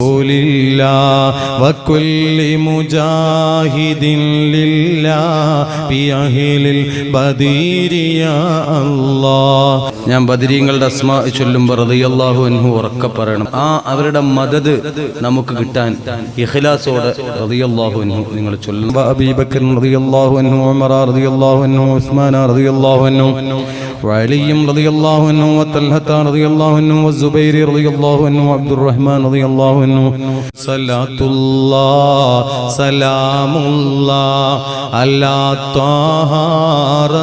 رسول الله وكل مجاهد لله بأهل البدير يا الله ഞാൻ ബദരീങ്ങളുടെ അസ്മ ചൊല്ലുമ്പോൾ റളിയല്ലാഹു അൻഹു ഉറക്കെ പറയണം ആ അവരുടെ മദത് നമുക്ക് കിട്ടാൻ ഇഖ്ലാസോടെ റളിയല്ലാഹു അൻഹു നിങ്ങൾ ചൊല്ലുന്നു അബീബക്കർ റളിയല്ലാഹു അൻഹു ഉമർ റളിയല്ലാഹു അൻഹു ഉസ്മാൻ റളിയല്ലാഹു അൻഹു وعلي رضي الله عنه وطلحة رضي الله عنه والزبير رضي الله عنه وعبد الرحمن رضي الله عنه. صلاة الله سلام الله على طه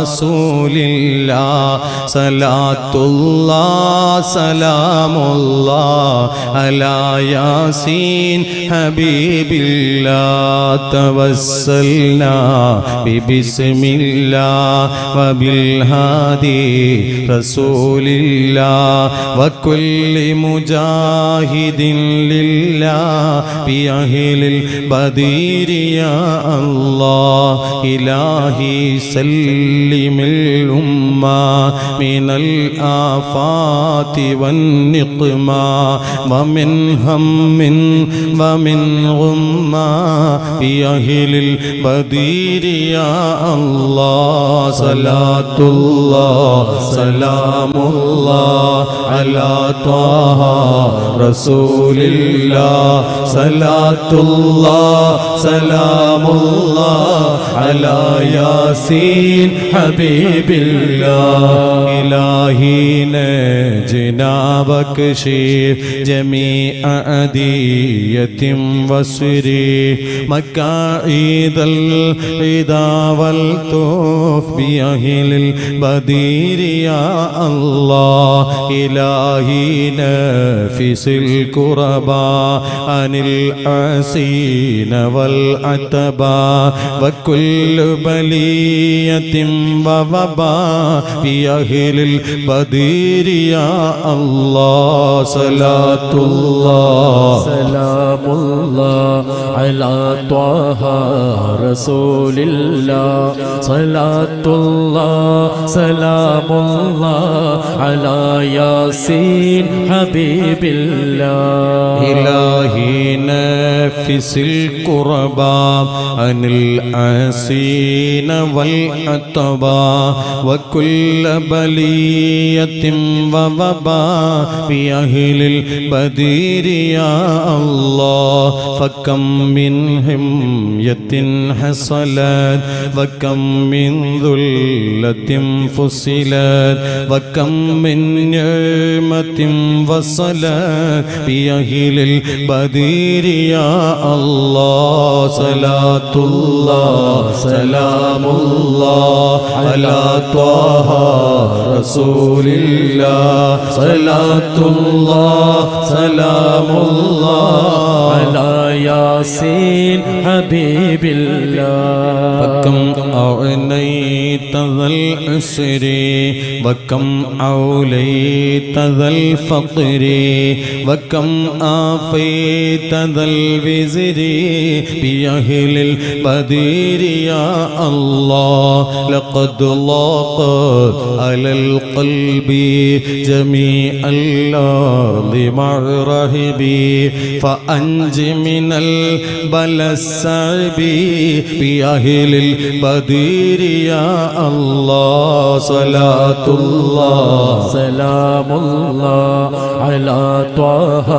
رسول الله. صلاة الله سلام الله على ياسين حبيب الله. توسلنا ببسم الله وبالهادي رسول الله وكل مجاهد لله بأهل البدير يا الله إلهي سلم الأمة من الآفات والنقمة ومن هم ومن غمة. بأهل البدير يا الله صلاة الله سلام الله على طه رسول الله. صلاة الله سلام الله على ياسين حبيب الله. إلهي نجنا بكشير جميع أدية وسري مكاعيد العدا والطوف بأهل البدير يا الله إلهي نفس الكرباء عن العسين والعتبى وكل بلية ووباء യഹിലിൽ ബദീരിയ അല്ലാ സലാത്തുല്ലാ സലാ سلام الله على طه رسول الله صلاة الله سلام الله على ياسين حبيب الله إلهي نفس الكربى عن العسين والعتبى وكل بلية ووباء بأهل البدير يا الله فكم من همية حصلت وكم من ذلة فصلت وكم من نعمة وصلت. بأهل البدير يا الله صلاة الله سلام الله على طه رسول الله صلاة الله سلام الله على ياسين حبيب الله. فكم أعنيت ذا العسر وكم أوليت ذا الفقر وكم آفيت ذا الوزر بأهل البدير يا الله. لقد لاقت على القلب جميع الأرض مع رهبي فأنج അഞ്ച് മിനൽ ബലസബി പിയഹിലിൽ ബദീരിയ അല്ലാ സലാത്തുല്ലാ സലാമുല്ലാ അലാ ത്വഹ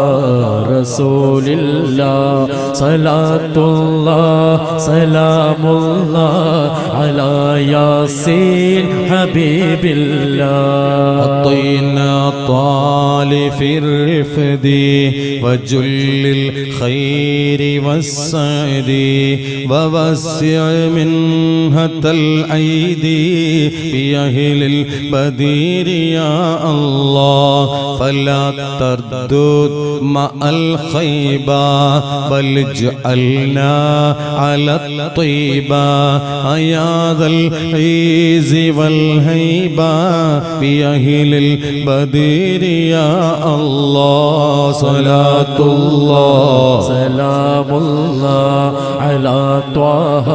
റസൂലില്ലാ. സലാത്തുല്ലാ സലാമുല്ലാ അലാ യാസീൻ ഹബീബില്ലാ. അത്തൈനാ طال في الرفد وجل الخير والسعد ووسع منهة الأيدي بأهل البدير يا الله فلا تردد مع الخيبة بل اجعلنا على الطيبة يا ذا العز والهيبة بأهل البدير البدير يا الله. صلاة الله. سلام الله على طه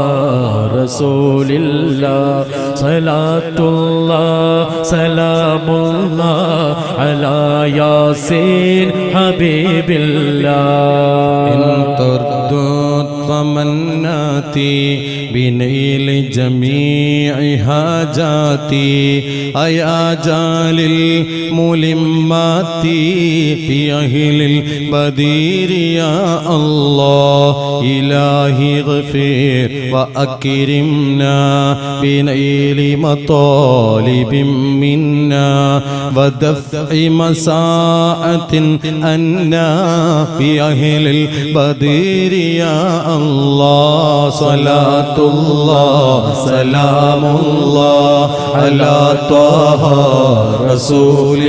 رسول الله. صلاة الله سلام الله على ياسين حبيب الله. إن تردد تمناتي بنيل جميع حاجاتي. أيا جال الملمات في أهل البدير يا الله إلهي غفير وأكرمنا بنيل مطالب منا ودفع مساءة أنا في أهل البدير يا الله صلاة الله سلام الله على طه رسول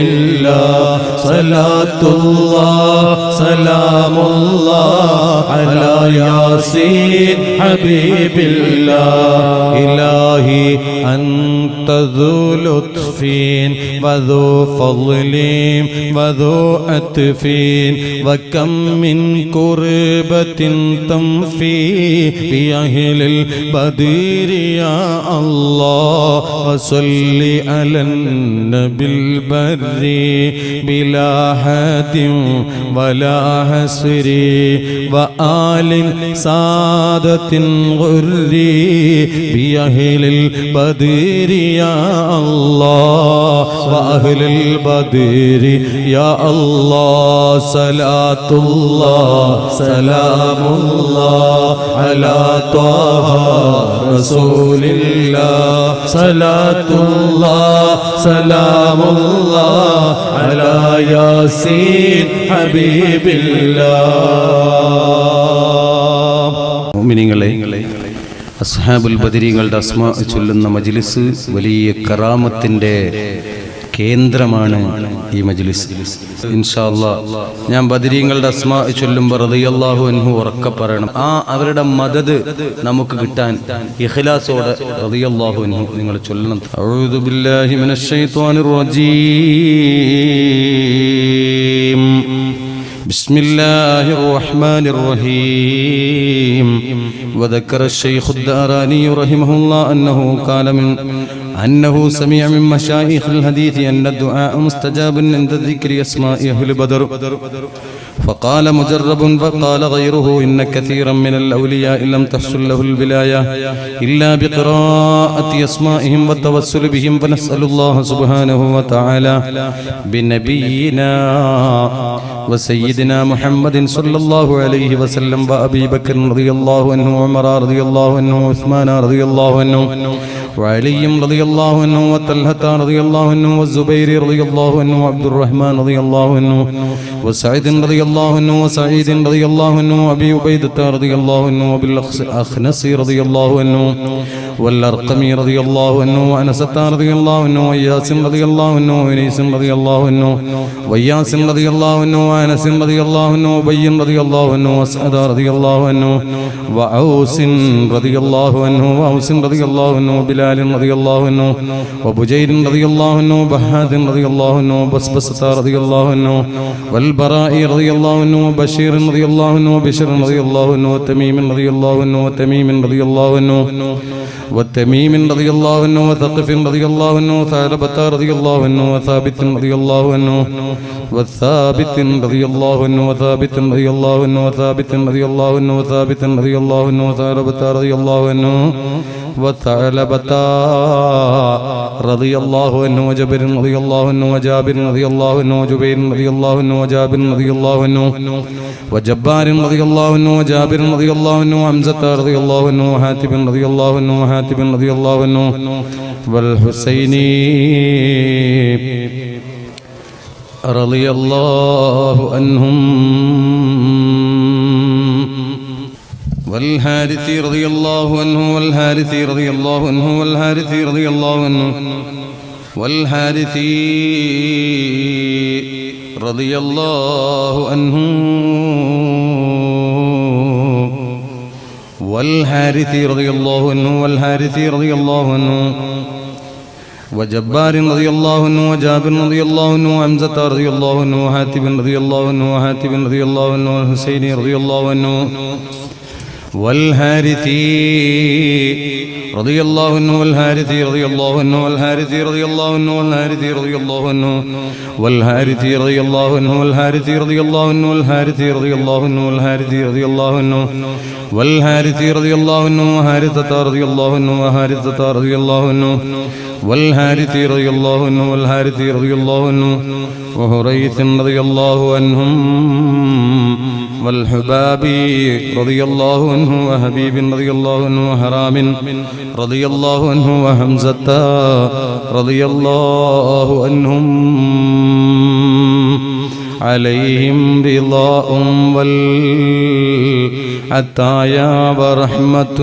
صلاة الله سلام الله على ياسين حبيب الله إلهي أنت ذو لطف وذو فضل وذو أتف وكم من كربة تنفي بأهل البدير يا الله وصل على النبي البر بلا حد ولا حسر وآل سادة غر بأهل البدر يا الله وأهل البدر يا الله صلاة الله سلام الله على طه رسول الله صلاة الله سلام الله على ياسين حبيب الله മോമിനിങ്ങളെ അസ്ഹാബുൽ ബദരീങ്ങളുടെ അസ്മ ചൊല്ലുന്ന മജ്ലിസ് വലിയ കറാമത്തിൻ്റെ കേന്ദ്രമാണ് ഈ മജ്ലിസ്. ഇൻഷാല്ല ഞാൻ ബദരീങ്ങളുടെ അസ്മ ചൊല്ലുമ്പോൾ റളിയല്ലാഹു അൻഹു ഉറക്ക പറയണം. ആ അവരുടെ മദത് നമുക്ക് കിട്ടാൻ ഇഖ്ലാസോടെ റളിയല്ലാഹു അൻഹു നിങ്ങൾ ചൊല്ലണം. അഊദു ബില്ലാഹി മിനശ്ശൈത്വാനിർ റജീം. بسم الله الرحمن الرحيم وذكر الشيخ الداراني رحمه الله أنه قال من أنه سمع من مشايخ الحديث أن الدعاء مستجاب عند ذكر أسماء أهل بدر فقال مجرب فقال غيره إن كثيرا من الأولياء لم تحصل له الولاية إلا بقراءة أسمائهم والتوسل بهم فنسأل الله سبحانه وتعالى بنبينا وسيدنا محمد صلى الله عليه وسلم وأبي بكر رضي الله عنه وعمر رضي الله عنه وعثمان رضي الله عنه وعلي رضي الله عنه وطلحة رضي الله عنه والزبير رضي الله عنه وعبد الرحمن رضي الله عنه وسعيد رضي الله عنه وسعيد رضي الله عنه وأبي عبيدة رضي الله عنه وبالأخنس رضي الله عنه والأرقم رضي الله عنه وأنسة رضي الله عنه وإياس رضي الله عنه وإنيس رضي الله عنه وإياس رضي الله عنه وأنس رضي الله عنه وبي رضي الله عنه وأسعد رضي الله عنه وعوس رضي الله عنه وأوس رضي الله عنه وبلال رضي الله عنه وبجير رضي الله عنه وبهاد رضي الله عنه وبسبسة رضي الله عنه والبراء رضي الله عنه وبشير رضي الله عنه وبشر رضي الله عنه وتميم رضي الله عنه وتميم رضي الله عنه والتميم رضي الله عنه وثقف رضي الله عنه وثعلبة رضي الله عنه وثابت رضي الله عنه والثابت رضي الله عنه وثابت رضي الله عنه وثابت رضي الله عنه وثابت رضي الله عنه وثعلبة رضي الله عنه وثعلبة رضي الله عنه وجبر رضي الله عنه وجابر رضي الله عنه وجبير رضي الله عنه وجابر رضي الله عنه وجبار رضي الله عنه وجابر رضي الله عنه وحمزة رضي الله عنه وحاتب رضي الله عنه وحاتب رضي الله عنه والحسين رضي الله عنهم والحارث رضي الله عنه والحارث رضي الله عنه والحارث رضي الله عنه والحارث رضي الله عنه والحارث رضي الله عنه والحارث رضي الله عنه وجبار رضي الله عنه وجابر رضي الله عنه وحمزة رضي الله عنه وحاتب رضي الله عنه وحاتب رضي الله عنه والحسين رضي الله عنه والهارثي رضي الله عنه والهارثي رضي الله عنه والهارثي رضي الله عنه والهارثي رضي الله عنه والهارثي رضي الله عنه والهارثي رضي الله عنه والهارثي رضي الله عنه والهارثي رضي الله عنه والهارثي رضي الله عنه وهارثة رضي الله عنه وهارثة رضي الله عنه والهارثي رضي الله عنه والهارثي رضي الله عنه وهريث رضي الله عنهم والحباب رضي الله عنه وحبيب رضي الله عنه وحرام رضي الله عنه وحمزة رضي الله عنهم عليهم رضاء والعطايا ورحمة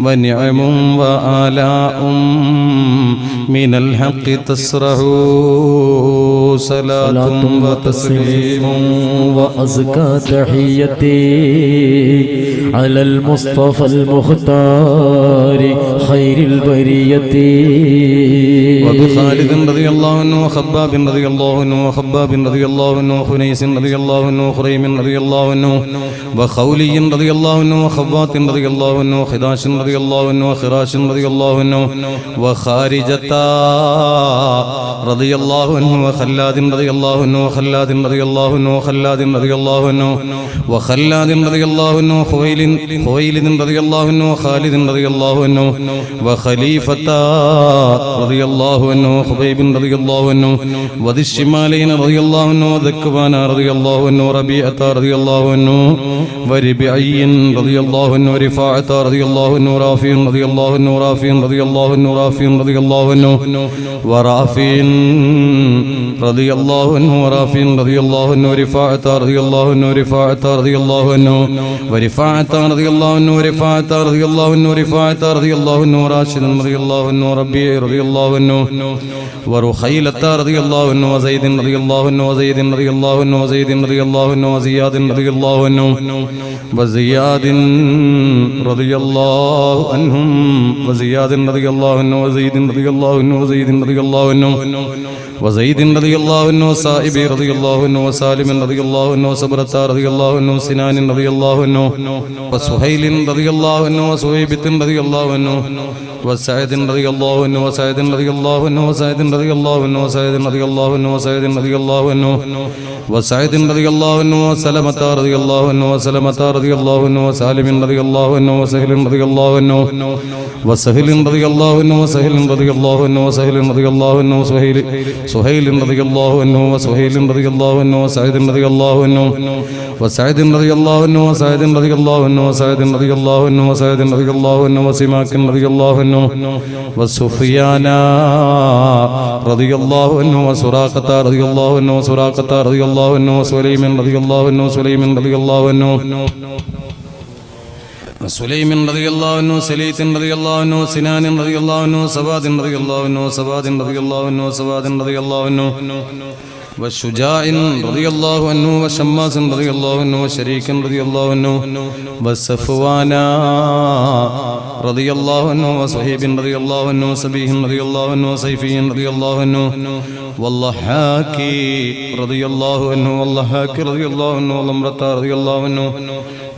ونعم وآلاء من الحق تسره صلاة وتسليم وأزكى تحيتي على المصطفى المختار خير البرية وبخالد رضي الله عنه وخباب رضي الله عنه وخباب رضي الله عنه وخنيس رضي الله عنه وخريم رضي الله عنه وخولي رضي الله عنه وخبات رضي الله عنه وخداش رضي الله عنه وخراش رضي الله عنه وخارجة رضي الله عنه وخلاد رضي الله عنه وخلاد رضي الله عنه وخلاد رضي الله عنه وخلاد رضي الله عنه خويل خويلد رضي الله عنه وخالد رضي الله عنه وخليفة رضي الله عنه وخبيب رضي الله عنه وذي الشمالين رضي الله عنه وذكوان رضي الله عنه وربيعة رضي الله عنه وربعي رضي الله عنه ورفاعة رضي الله عنه ورافع رضي الله عنه ورافع رضي الله عنه ورافع رضي الله عنه ورافع رضي الله عنه ورافع رضي الله عنه ورفاعة رضي الله عنه ورفاعة رضي الله عنه ورفاعة رضي الله عنه ورفاعة رضي الله عنه ورفاعة رضي الله عنه وراشد رضي الله عنه وربيع رضي الله عنه ورخيلة رضي الله عنه وزيد رضي الله عنه وزيد رضي الله عنه وزيد رضي الله عنه وزياد رضي الله عنه وزياد رضي الله عنهم وزياد رضي الله عنه وزيد رضي الله عنه وزيد رضي الله عنه وزيد رضي الله عنه وصائب رضي الله عنه وسالم رضي الله عنه وصبرتا رضي الله عنه سنان رضي الله عنه وسهيل رضي الله عنه وصهيبة رضي الله عنه وسعيد رضي الله عنه وسعيد رضي الله عنه وسعيد رضي الله عنه وسعيد رضي الله عنه وسعيد رضي الله عنه وسعد رضي الله عنه وسلمة رضي الله عنه وسلمة رضي الله عنه وسالم رضي الله عنه وسهل رضي الله عنه وسهل رضي الله عنه وسهل رضي الله عنه وسهل رضي الله عنه وسهيل سهيل رضي الله عنه وسهيل رضي الله عنه وسعد رضي الله عنه وسعد رضي الله عنه وسعد رضي الله عنه وسعد رضي الله عنه وسعد رضي الله عنه وسماك رضي الله عنه وسفيان رضي الله عنه وسراقة رضي الله عنه وسراقة رضي الله عنه وسليم رضي الله عنه وسليم رضي الله عنه وسليم رضي الله عنه سليت رضي الله عنه سنان رضي الله عنه سواد رضي الله عنه سواد رضي الله عنه سواد رضي الله عنه وشجاع رضي الله عنه وشماس رضي الله عنه وشريك رضي الله عنه وصفوان رضي الله عنه وصهيب رضي الله عنه وسبيه رضي الله عنه وسيفي رضي الله عنه والضحاك رضي الله عنه والضحاك رضي الله عنه والامرة رضي الله عنه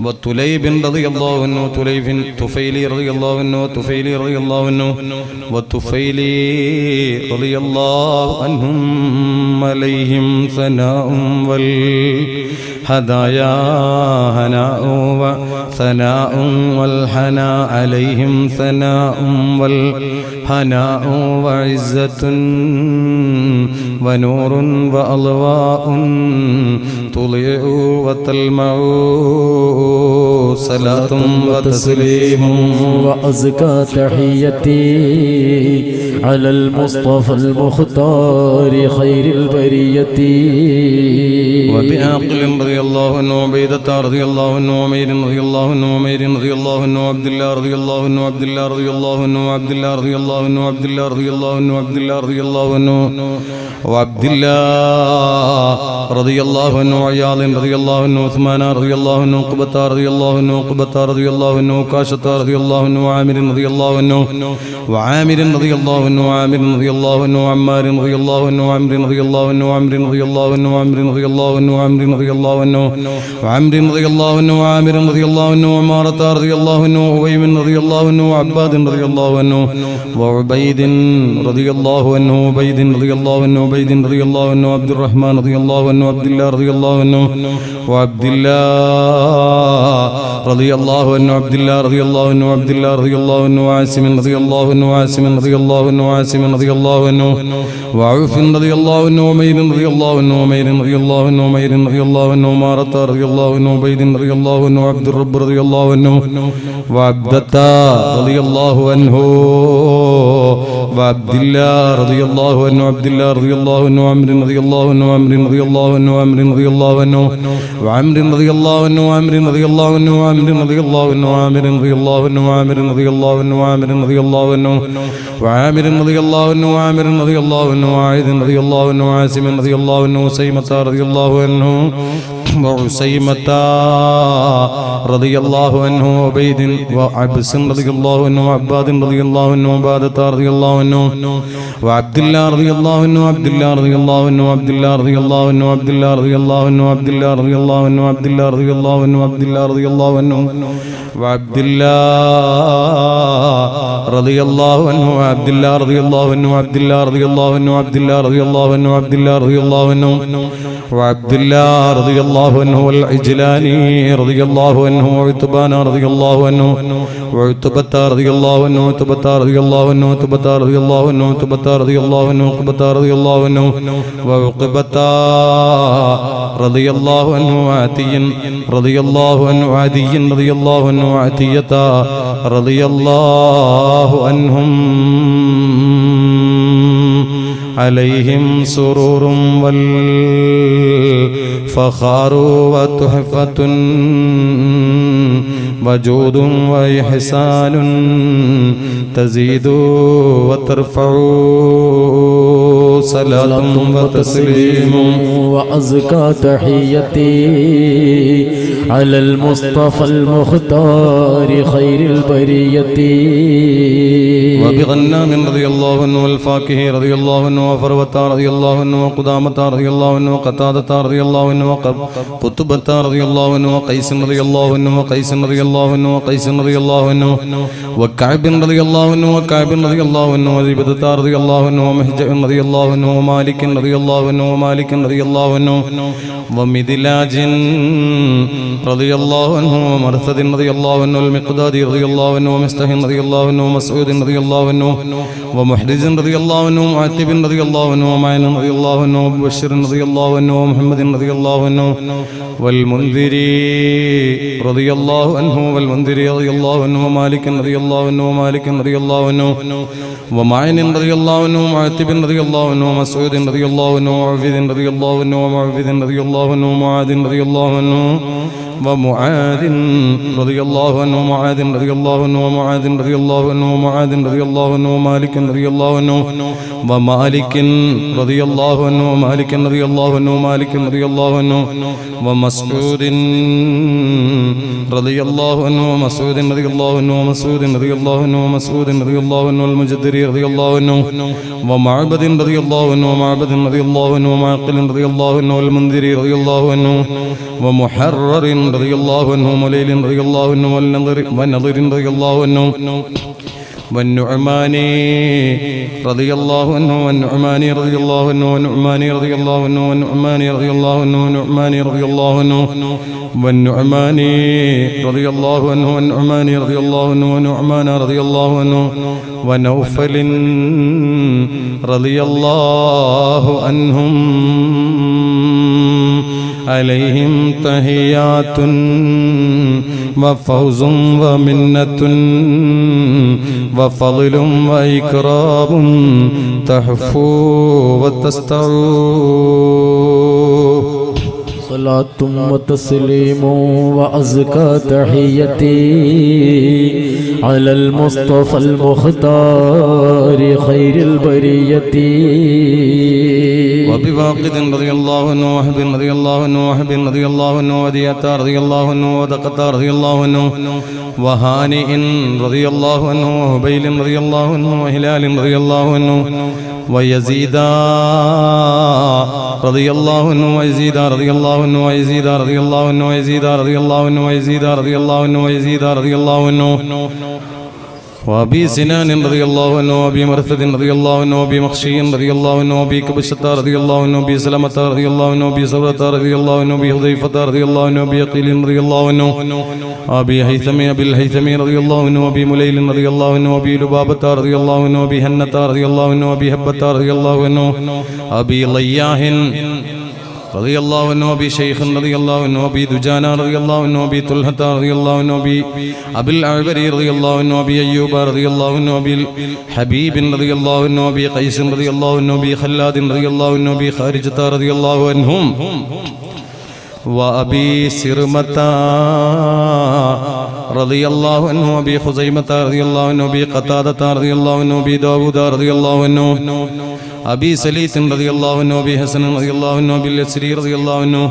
وتليب رضي الله عنه تليب تفيلي رضي الله عنه وتفيلي رضي الله عنه وتفيلي رضي الله عنهم عليهم ثناء والهدايا هناء وثناء والحناء عليهم ثناء والهناء وعزة ونور وأضواء تضيء وتلمع صلاة وتسليم وأزكى تحيتي على المصطفى المختار خير البرية وبحق وعقل رضي الله عنه وعبيدة رضي الله عنه وعمير رضي الله عنه وعمير رضي الله عنه وعبد الله رضي الله عنه وعبد الله رضي الله عنه وعبد الله رضي الله عنه وعبد الله رضي الله عنه وعبد الله رضي الله عنه وعبد الله رضي الله عنه وعياض رضي الله عنه وعثمان رضي الله عنه وقبة رضي الله عنه وقبة رضي الله عنه وكاشة رضي الله عنه وعامر رضي الله عنه وعامر رضي الله عنه وعامر رضي الله عنه وعمار رضي الله عنه وعمر رضي الله عنه وعمر رضي الله عنه وعمر رضي الله عنه وعمر رضي الله عنه وعمر رضي الله عنه وعامر رضي الله عنه وعمارة رضي الله عنه وأبيم رضي الله عنه وعباد رضي الله عنه وعبيد رضي الله عنه وعبيد رضي الله عنه وعبيد رضي الله عنه وعبد الرحمن رضي الله عنه وعبد الله رضي الله عنه وعبد الله رضي الله عنه عبد الله رضي الله عنه عبد الله رضي الله عنه وعاصم رضي الله عنه وعاصم رضي الله عنه وعاصم رضي الله عنه وعوف رضي الله عنه ومير رضي الله عنه ومير رضي الله عنه ومير رضي الله عنه ومارة رضي الله عنه وبيد رضي الله عنه وعبد الرب رضي الله عنه وعبدة رضي الله عنه وعبد الله رضي الله عنه عبد الله رضي الله عنه وعمر رضي الله عنه وعمر رضي الله عنه وعمر رضي الله عنه وعمر رضي الله عنه وعمر رضي الله عنه وعمر رضي الله عنه وعامر رضي الله عنه وعامر رضي الله عنه وعامر رضي الله عنه وعامر رضي الله عنه وعامر رضي الله عنه وعايد رضي الله عنه وعاصم رضي الله عنه وسيمة رضي الله عنه وعسيمة رضي الله عنه وبيد وعبس رضي الله عنه وعباد رضي الله عنه وعبادة رضي الله عنه وعبد الله رضي الله عنه وعبد الله رضي الله عنه وعبد الله رضي الله عنه وعبد الله رضي الله عنه وعبد الله رضي الله عنه وعبد الله رضي الله عنه وعبد الله رضي الله عنه وعبد الله رضي الله عنه وعبد الله رضي الله عنه وعبد الله رضي الله عنه وعبد الله رضي الله عنه وعبد الله رضي الله عنه وعبد الله رضي الله عنه والعجلاني رضي الله عنه وعتبان رضي الله عنه وعتبة رضي الله عنه وعتبة رضي الله عنه وعتبة رضي الله عنه وعتبة رضي الله عنه وعقبة رضي الله عنه وعقبة رضي الله عنه وعتي رضي الله عنه وعدي رضي الله عنه وعتية رضي الله عنهم عليهم سرور والفخار وتحفة وجود وإحسان تزيد وترفع صلاة وتسليم. وأزكى تحيتي. على المصطفى المختار خير البرية وبغنام رضي الله عنه والفاكه رضي الله عنه وفروة رضي الله عنه وقدامة رضي الله عنه وقتادة رضي الله عنه وقطبة رضي الله عنه وقيس رضي الله عنه وقيس رضي الله عنه وقيس رضي الله عنه وكعب رضي الله عنه وكعب رضي الله عنه وزبدة رضي الله عنه ومهجع رضي الله عنه ومالك رضي الله عنه ومالك رضي الله عنه ومدلاج رضي الله عنه ومرثد رضي الله عنه والمقداد رضي الله عنه ومستح رضي الله عنه ومسعود رضي الله عنه ومحرز رضي الله عنه ومعتب رضي الله عنه ومعين رضي الله عنه ومبشر رضي الله عنه ومحمد رضي الله عنه والمنذر رضي الله عنه والمنذر رضي الله عنه ومالك رضي الله عنه ومالك رضي الله عنه ومعين رضي الله عنه ومعتب رضي الله عنه ومسعود رضي الله عنه ومعبد رضي الله عنه ومعبد رضي الله عنه ومعاذ رضي الله عنه ومعاذ رضي الله عنه ومعاذ رضي الله عنه ومعاذ رضي الله عنه ومعاذ رضي الله عنه ومالك رضي الله عنه ومالك رضي الله عنه ومالك رضي الله عنه ومالك رضي الله عنه ومسعود رضي الله عنه ومسعود رضي الله عنه ومسعود رضي الله عنه ومسعود رضي الله عنه والمجدري رضي الله عنه ومعبد رضي الله عنه ومعبد رضي الله عنه ومعقل رضي الله عنه والمنذري رضي الله عنه ومحرر رضي الله عنه وليل رضي الله عنه والنظر ونظر رضي الله عنه والنعمان رضي الله عنه والنعمان رضي الله عنه والنعمان رضي الله عنه والنعمان رضي الله عنه والنعمان رضي الله عنه والنعمان رضي الله عنه والنعمان رضي الله عنه ونعمان رضي الله عنه ونوفل رضي الله عنهم. عليهم تحيات وفوز ومنة. وفضل وإكرام تحفو وتستعو صلاة وتسليم وأزكى تحيتي. على المصطفى المختار خير البرية وبواقد رضي الله عنه وهب رضي الله عنه وهب رضي الله عنه وديتا رضي الله عنه ودقتا رضي الله عنه وهانئ رضي الله عنه وهبيل رضي الله عنه وهلال رضي الله عنه ويزيدا رضي الله عنه ويزيدا رضي الله عنه ويزيدا رضي الله عنه ويزيدا رضي الله عنه ويزيدا رضي الله عنه ويزيدا رضي الله عنه وابي سنان رضي الله عنه وابي مرثد رضي الله عنه وابي مخشي رضي الله عنه وابي كبشة رضي الله عنه وابي سلمة رضي الله عنه وابي سورة رضي الله عنه وابي حذيفة رضي الله عنه وابي قيل رضي الله عنه وابي هيثم ابي الهيثم رضي الله عنه وابي مليل رضي الله عنه وابي لبابة رضي الله عنه وابي هنة رضي الله عنه وابي هبة رضي الله عنه ابي لياه رضي الله عنه وابي شيخ رضي الله عنه وابي دجانا رضي الله عنه وابي طلحة رضي الله عنه وابي ابي الأعبري رضي الله عنه وابي ايوب رضي الله عنه وابي حبيب رضي الله عنه وابي قيس رضي الله عنه وابي خلاد رضي الله عنه وابي خارجة رضي الله عنهم وأبي سرمة رضي الله عنه وأبي خزيمة رضي الله عنه وأبي قتادة رضي الله عنه وأبي داود رضي الله عنه أبي سليت رضي الله عنه وأبي حسن رضي الله عنه وأبي اليسري رضي الله عنه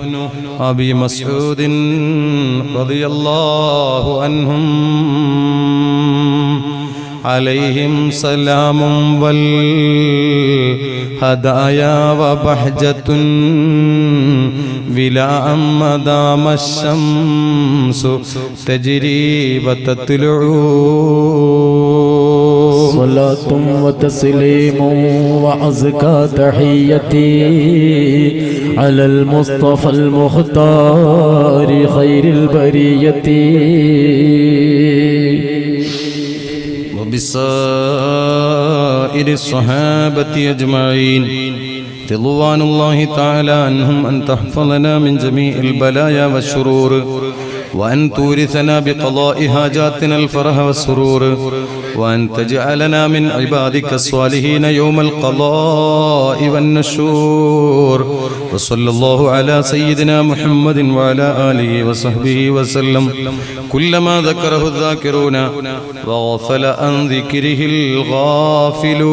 أبي مسعود رضي الله عنهم عليهم سلام والهدايا وبحجة بلا ما دام الشمس تجري وتطلع صلاة وتسليم وأزكى تحيتي على المصطفى المختار خير البرية. وبسائر الصحابة أجمعين. رضوان الله تعالى عنهم أن تحفظنا من جميع البلايا والشرور وأن تورثنا بقضاء حاجاتنا الفرح والسرور. وأن تجعلنا من عبادك الصالحين يوم القضاء والنشور. وصلى الله على سيدنا محمد وعلى آله وصحبه وسلم. كلما ذكره الذاكرون وغفل عن ذكره الغافلون.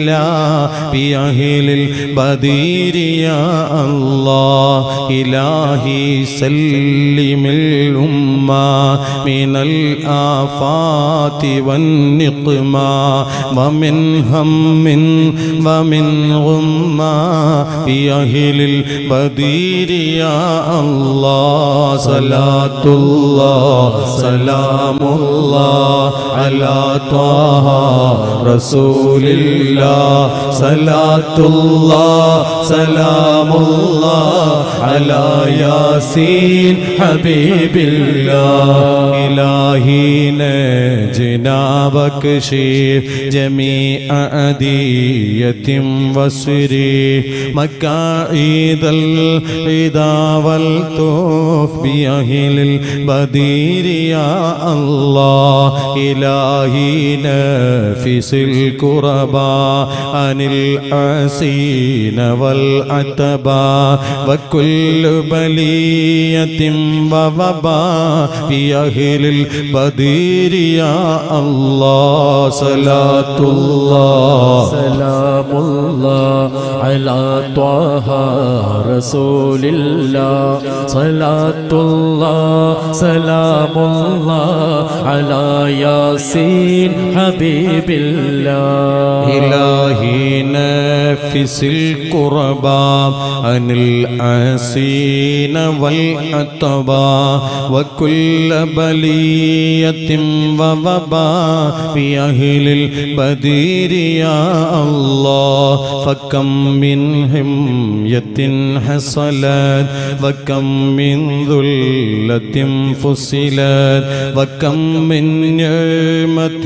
അഹിലിൽ ബദീരിയ അല്ലാ ഇലാഹി സല്ലിമിൽ ഉം يا الأمة من الآفات والنقمة ومن هم ومن غمة. بأهل البدير يا الله صلاة الله سلام الله على طه رسول الله. صلاة الله سلام الله على ياسين حبيب الله. إلهي نجنا بكشير جميع أدية وسري مكاعيد العدا والطوف بأهل البدير يا الله إلهي نفس الكربا عن العسين والعتبا وكل بلية ووبا في أهل البدير يا الله صلاة الله سلام الله على طه رسول الله صلاة الله سلام الله على ياسين حبيب الله إلهي نفس القربى عن المحسين والعتبى وكل بلية ووباء في أهل البدير يا الله. فكم من همية حصلت وكم من ذلة فصلت وكم من نعمة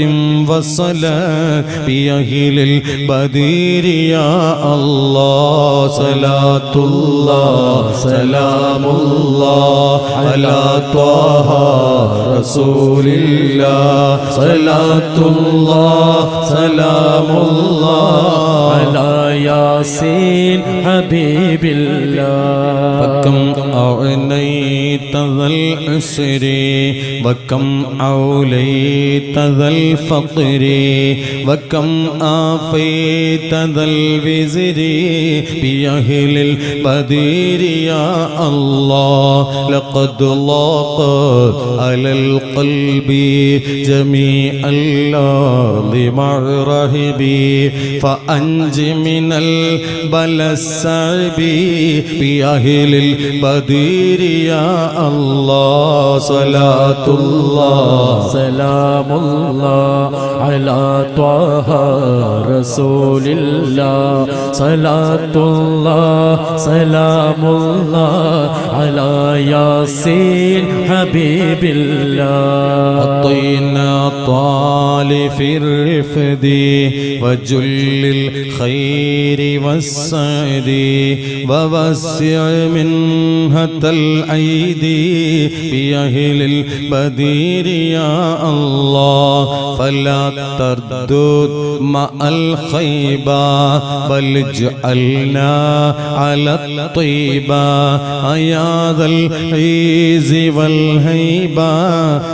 وصلت بأهل البدير يا الله. صلاة الله سلام الله على طه رسول الله. صلاة الله سلام الله. على ياسين حبيب الله. فكم أعنيت ذا العسر وكم أوليت ذا الفقر وكم آفيت ذا الوزر. بأهل البدير يا الله لقد لاقت على القلب جميع اللحظ مع رهبي فأنج من البلى الصعب بأهل البدير يا الله. صلاة الله سلام الله على طه رسول الله صلاة الله سلام الله على ياسين حبيب الله. أطينا طال في الرفد وجل الخير والسعد ووسع منهة الأيدي بأهل البدير يا الله. فلا تردد مع الخيبة بل اجعلنا على الطيبة. يا ذا العز والهيبة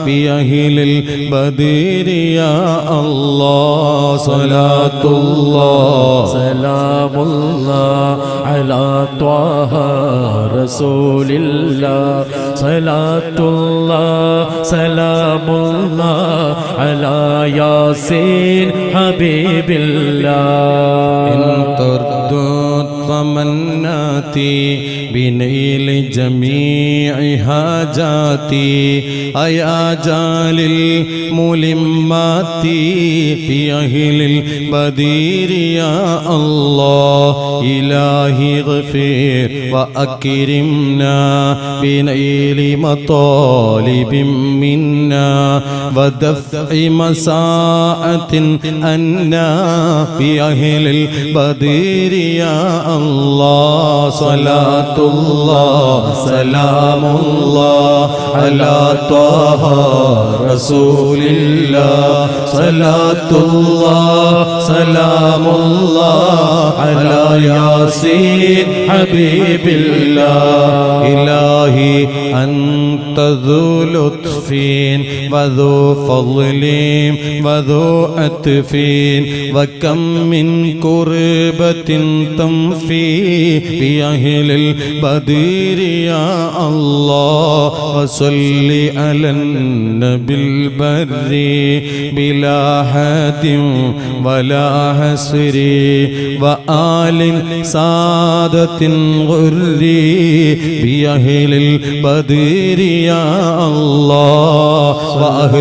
بأهل البدير يا الله. صلاة الله. سلام الله على طه رسول الله. صلاة الله سلام الله على ياسين حبيب الله. إن تردد تمناتي بنيل جميع حاجاتي. أيا جال الملمات في أهل البدير يا الله. إلهي غفير وأكرمنا بنيل مطالب منا. ودفع مساءة أنا بأهل البدير يا الله. صلاة الله سلام الله على طه رسول الله. صلاة الله سلام الله على ياسين حبيب الله. إلهي أنت ذو لطف وذو فضل وذو أتف وكم من كربة تنفي بأهل البدير يا الله وصل على النبي البر بلا حد ولا حسر وآل سادة غر بأهل البدر يا الله وأهل